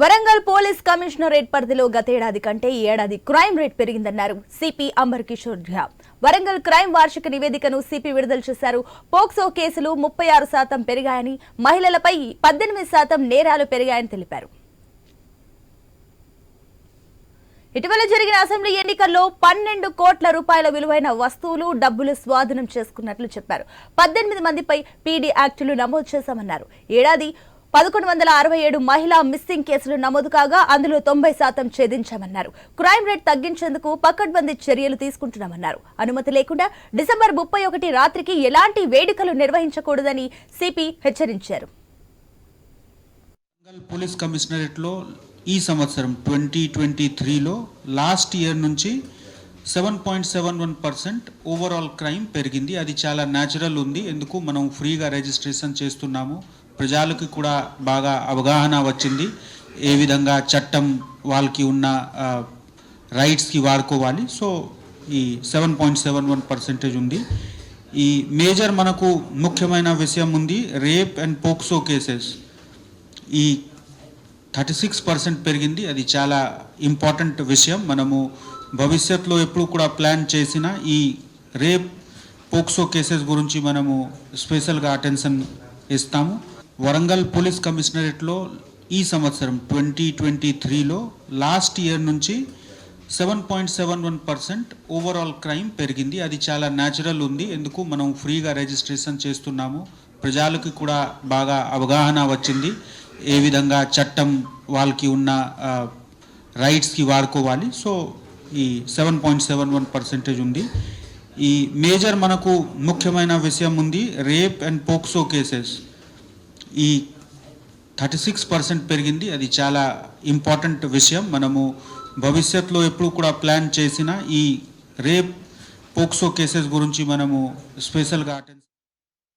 Warangal police commissionerate పరిధిలో గతేడాది కంటే ఈ ఏడాది క్రైమ్ రేట్ పెరిగిందన్నారు CP amber Kishore Jha Warangal crime వార్షిక నివేదికను సిపి విడుదల చేశారు. పోక్సో కేసులు ముప్పై ఆరు శాతం పెరిగాయని మహిళలపై పద్దెనిమిది శాతం నేరాలు పెరిగాయని తెలిపారు. ఇటీవల జరిగిన అసెంబ్లీ ఎన్నికల్లో పన్నెండు కోట్ల రూపాయల విలువైన వస్తువులు డబ్బులు స్వాధీనం చేసుకున్నట్లు చెప్పారు. పద్దెనిమిది మందిపై పీడీ యాక్టులు నమోదు చేశామన్నారు. ఏడాది పదకొండు వందల అరవై ఏడు మహిళా మిస్సింగ్ కేసులు నమోదు కాగా అందులో తొంభై శాతం ఛేదించామన్నారు. క్రైమ్ రేట్ తగ్గించేందుకు పకడ్బందీ చర్యలు తీసుకుంటున్నామన్నారు. అనుమతి లేకుండా డిసెంబర్ ముప్పై ఒకటి రాత్రికి ఎలాంటి వేడుకలు నిర్వహించకూడదని సిపి హెచ్చరించారు. పోలీస్ కమిషనరేట్లో ఈ సంవత్సరం ట్వంటీ ట్వంటీ త్రీలో లాస్ట్ ఇయర్ నుంచి seven point seven one percent overall crime పెరిగింది. అది చాలా న్యాచురల్ ఉంది. ఎందుకు? మనం ఫ్రీగా రిజిస్ట్రేషన్ చేస్తున్నాము. ప్రజలకు కూడా బాగా అవగాహన వచ్చింది. ఏ విధంగా చట్టం వాళ్ళకి ఉన్న రైట్స్కి వాడుకోవాలి. సో ఈ seven point seven one percentage ఉంది. ఈ మేజర్ మనకు ముఖ్యమైన విషయం ఉంది. రేప్ అండ్ పోక్సో కేసెస్ ఈ థర్టీ సిక్స్ పర్సెంట్ పెరిగింది. అది చాలా ఇంపార్టెంట్ విషయం. మనము భవిష్యత్తులో ఎప్పుడు కూడా ప్లాన్ చేసిన ఈ రేప్ పోక్సో కేసెస్ గురించి మనము స్పెషల్గా అటెన్షన్ ఇస్తాము. వరంగల్ పోలీస్ కమిషనరేట్లో ఈ సంవత్సరం ట్వంటీ ట్వంటీ త్రీలో లాస్ట్ ఇయర్ నుంచి seven point seven one percent overall crime పెరిగింది. అది చాలా న్యాచురల్ ఉంది. ఎందుకు? మనం ఫ్రీగా రిజిస్ట్రేషన్ చేస్తున్నాము. ప్రజలకు కూడా బాగా అవగాహన వచ్చింది. ఏ విధంగా చట్టం వాళ్ళకి ఉన్న రైట్స్కి వాడుకోవాలి. సో ఈ seven point seven one percentage ఉంది. ఈ మేజర్ మనకు ముఖ్యమైన విషయం ఉంది రేప్ అండ్ పోక్సో కేసెస్ ఈ థర్టీ సిక్స్ పర్సెంట్ పెరిగింది అది చాలా ఇంపార్టెంట్ విషయం. మనము భవిష్యత్తులో ఎప్పుడు కూడా ప్లాన్ చేసిన ఈ రేప్ పోక్సో కేసెస్ గురించి మనము స్పెషల్గా అటెండ్